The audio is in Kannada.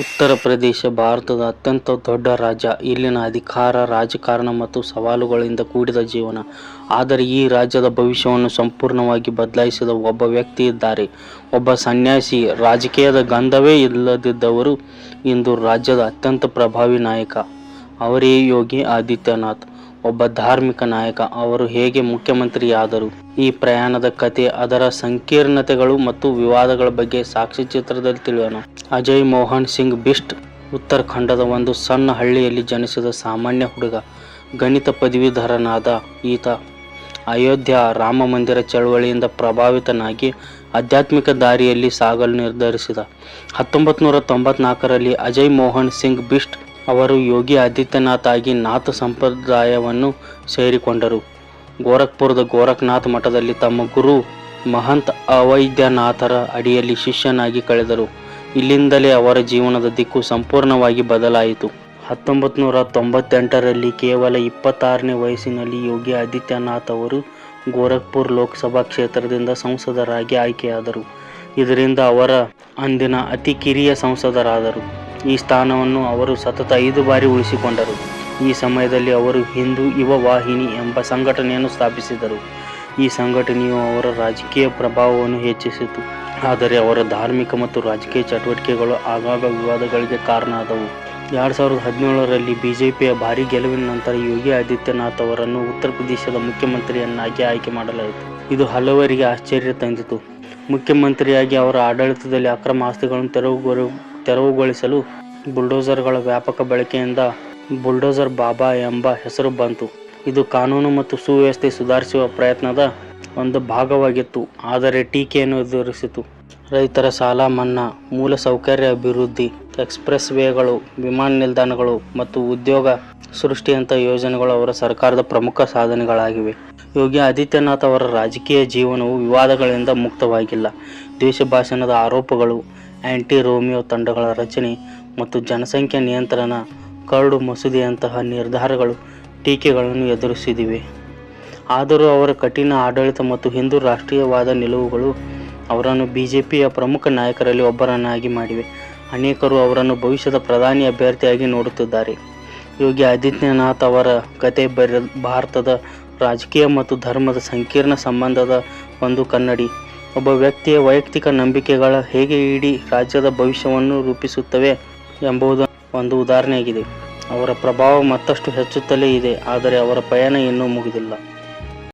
ಉತ್ತರ ಪ್ರದೇಶ ಭಾರತದ ಅತ್ಯಂತ ದೊಡ್ಡ ರಾಜ್ಯ. ಇಲ್ಲಿನ ಅಧಿಕಾರ, ರಾಜಕಾರಣ ಮತ್ತು ಸವಾಲುಗಳಿಂದ ಕೂಡಿದ ಜೀವನ. ಆದರೆ ಈ ರಾಜ್ಯದ ಭವಿಷ್ಯವನ್ನು ಸಂಪೂರ್ಣವಾಗಿ ಬದಲಾಯಿಸಿದ ಒಬ್ಬ ವ್ಯಕ್ತಿ ಇದ್ದಾರೆ. ಒಬ್ಬ ಸನ್ಯಾಸಿ, ರಾಜಕೀಯದ ಗಂಧವೇ ಇಲ್ಲದಿದ್ದವರು ಇಂದು ರಾಜ್ಯದ ಅತ್ಯಂತ ಪ್ರಭಾವಿ ನಾಯಕ. ಅವರೇ ಯೋಗಿ ಆದಿತ್ಯನಾಥ್. ಒಬ್ಬ ಧಾರ್ಮಿಕ ನಾಯಕ. ಅವರು ಹೇಗೆ ಮುಖ್ಯಮಂತ್ರಿಯಾದರು? ಈ ಪ್ರಯಾಣದ ಕತೆ ಅದರ ಸಂಕೀರ್ಣತೆಗಳು ಮತ್ತು ವಿವಾದಗಳ ಬಗ್ಗೆ ಸಾಕ್ಷಿ ಚಿತ್ರದಲ್ಲಿ ತಿಳಿಯೋಣ. ಅಜಯ್ ಮೋಹನ್ ಸಿಂಗ್ ಬಿಸ್ಟ್ ಉತ್ತರಾಖಂಡದ ಒಂದು ಸಣ್ಣ ಹಳ್ಳಿಯಲ್ಲಿ ಜನಿಸಿದ ಸಾಮಾನ್ಯ ಹುಡುಗ. ಗಣಿತ ಪದವೀಧರನಾದ ಈತ ಅಯೋಧ್ಯ ರಾಮ ಮಂದಿರ ಚಳವಳಿಯಿಂದ ಪ್ರಭಾವಿತನಾಗಿ ಆಧ್ಯಾತ್ಮಿಕ ದಾರಿಯಲ್ಲಿ ಸಾಗಲು ನಿರ್ಧರಿಸಿದ. ಹತ್ತೊಂಬತ್ತು ನೂರ ತೊಂಬತ್ನಾಲ್ಕರಲ್ಲಿ ಅಜಯ್ ಮೋಹನ್ ಸಿಂಗ್ ಬಿಸ್ಟ್ ಅವರು ಯೋಗಿ ಆದಿತ್ಯನಾಥ್ ಆಗಿ ನಾಥ ಸಂಪ್ರದಾಯವನ್ನು ಸೇರಿಕೊಂಡರು. ಗೋರಖ್ಪುರದ ಗೋರಖ್ನಾಥ್ ಮಠದಲ್ಲಿ ತಮ್ಮ ಗುರು ಮಹಂತ್ ಅವೈದ್ಯನಾಥರ ಅಡಿಯಲ್ಲಿ ಶಿಷ್ಯನಾಗಿ ಕಳೆದರು. ಇಲ್ಲಿಂದಲೇ ಅವರ ಜೀವನದ ದಿಕ್ಕು ಸಂಪೂರ್ಣವಾಗಿ ಬದಲಾಯಿತು. ಹತ್ತೊಂಬತ್ತು ನೂರ ತೊಂಬತ್ತೆಂಟರಲ್ಲಿ ಕೇವಲ ಇಪ್ಪತ್ತಾರನೇ ವಯಸ್ಸಿನಲ್ಲಿ ಯೋಗಿ ಆದಿತ್ಯನಾಥ್ ಅವರು ಗೋರಖ್ಪುರ್ ಲೋಕಸಭಾ ಕ್ಷೇತ್ರದಿಂದ ಸಂಸದರಾಗಿ ಆಯ್ಕೆಯಾದರು. ಇದರಿಂದ ಅವರ ಅಂದಿನ ಅತಿ ಕಿರಿಯ ಸಂಸದರಾದರು. ಈ ಸ್ಥಾನವನ್ನು ಅವರು ಸತತ ಐದು ಬಾರಿ ಉಳಿಸಿಕೊಂಡರು. ಈ ಸಮಯದಲ್ಲಿ ಅವರು ಹಿಂದೂ ಯುವ ವಾಹಿನಿ ಎಂಬ ಸಂಘಟನೆಯನ್ನು ಸ್ಥಾಪಿಸಿದರು. ಈ ಸಂಘಟನೆಯು ಅವರ ರಾಜಕೀಯ ಪ್ರಭಾವವನ್ನು ಹೆಚ್ಚಿಸಿತು. ಆದರೆ ಅವರ ಧಾರ್ಮಿಕ ಮತ್ತು ರಾಜಕೀಯ ಚಟುವಟಿಕೆಗಳು ಆಗಾಗ ವಿವಾದಗಳಿಗೆ ಕಾರಣ ಆದವು. ಎರಡು ಸಾವಿರದ ಹದಿನೇಳರಲ್ಲಿ ಬಿಜೆಪಿಯ ಭಾರೀ ಗೆಲುವಿನ ನಂತರ ಯೋಗಿ ಆದಿತ್ಯನಾಥ್ ಅವರನ್ನು ಉತ್ತರ ಪ್ರದೇಶದ ಮುಖ್ಯಮಂತ್ರಿಯನ್ನಾಗಿ ಆಯ್ಕೆ ಮಾಡಲಾಯಿತು. ಇದು ಹಲವರಿಗೆ ಆಶ್ಚರ್ಯ ತಂದಿತು. ಮುಖ್ಯಮಂತ್ರಿಯಾಗಿ ಅವರ ಆಡಳಿತದಲ್ಲಿ ಅಕ್ರಮ ಆಸ್ತಿಗಳನ್ನು ತೆರವುಗೊಳಿಸಲು ಬುಲ್ಡೋಜರ್ಗಳ ವ್ಯಾಪಕ ಬಳಕೆಯಿಂದ ಬುಲ್ಡೋಜರ್ ಬಾಬಾ ಎಂಬ ಹೆಸರು ಬಂತು. ಇದು ಕಾನೂನು ಮತ್ತು ಸುವ್ಯವಸ್ಥೆ ಸುಧಾರಿಸುವ ಪ್ರಯತ್ನದ ಒಂದು ಭಾಗವಾಗಿತ್ತು. ಆದರೆ ಟೀಕೆಯನ್ನು ಎದುರಿಸಿತು. ರೈತರ ಸಾಲ ಮನ್ನಾ, ಮೂಲಸೌಕರ್ಯ ಅಭಿವೃದ್ಧಿ, ಎಕ್ಸ್ಪ್ರೆಸ್ ವೇಗಳು, ವಿಮಾನ ನಿಲ್ದಾಣಗಳು ಮತ್ತು ಉದ್ಯೋಗ ಸೃಷ್ಟಿಯಂಥ ಯೋಜನೆಗಳು ಅವರ ಸರ್ಕಾರದ ಪ್ರಮುಖ ಸಾಧನೆಗಳಾಗಿವೆ. ಯೋಗಿ ಆದಿತ್ಯನಾಥ್ ಅವರ ರಾಜಕೀಯ ಜೀವನವು ವಿವಾದಗಳಿಂದ ಮುಕ್ತವಾಗಿಲ್ಲ. ದ್ವೇಷಭಾಷಣದ ಆರೋಪಗಳು, ಆಂಟಿ-ರೋಮಿಯೋ ತಂಡಗಳ ರಚನೆ ಮತ್ತು ಜನಸಂಖ್ಯಾ ನಿಯಂತ್ರಣ, ಕರಡು ಮಸೂದೆಯಂತಹ ನಿರ್ಧಾರಗಳು ಟೀಕೆಗಳನ್ನು ಎದುರಿಸಿದಿವೆ ಆದರೂ ಅವರ ಕಠಿಣ ಆಡಳಿತ ಮತ್ತು ಹಿಂದೂ ರಾಷ್ಟ್ರೀಯವಾದ ನಿಲುವುಗಳು ಅವರನ್ನು ಬಿಜೆಪಿಯ ಪ್ರಮುಖ ನಾಯಕರಲ್ಲಿ ಒಬ್ಬರನ್ನಾಗಿ ಮಾಡಿವೆ. ಅನೇಕರು ಅವರನ್ನು ಭವಿಷ್ಯದ ಪ್ರಧಾನಿ ಅಭ್ಯರ್ಥಿಯಾಗಿ ನೋಡುತ್ತಿದ್ದಾರೆ. ಯೋಗಿ ಆದಿತ್ಯನಾಥ್ ಅವರ ಕಥೆ ಭಾರತದ ರಾಜಕೀಯ ಮತ್ತು ಧರ್ಮದ ಸಂಕೀರ್ಣ ಸಂಬಂಧದ ಒಂದು ಕನ್ನಡಿ. ಒಬ್ಬ ವ್ಯಕ್ತಿಯ ವೈಯಕ್ತಿಕ ನಂಬಿಕೆಗಳ ಹೇಗೆ ಇಡೀ ರಾಜ್ಯದ ಭವಿಷ್ಯವನ್ನು ರೂಪಿಸುತ್ತವೆ ಎಂಬುದು ಒಂದು ಉದಾಹರಣೆಯಾಗಿದೆ. ಅವರ ಪ್ರಭಾವ ಮತ್ತಷ್ಟು ಹೆಚ್ಚುತ್ತಲೇ ಇದೆ, ಆದರೆ ಅವರ ಪಯಣ ಇನ್ನೂ ಮುಗಿದಿಲ್ಲ.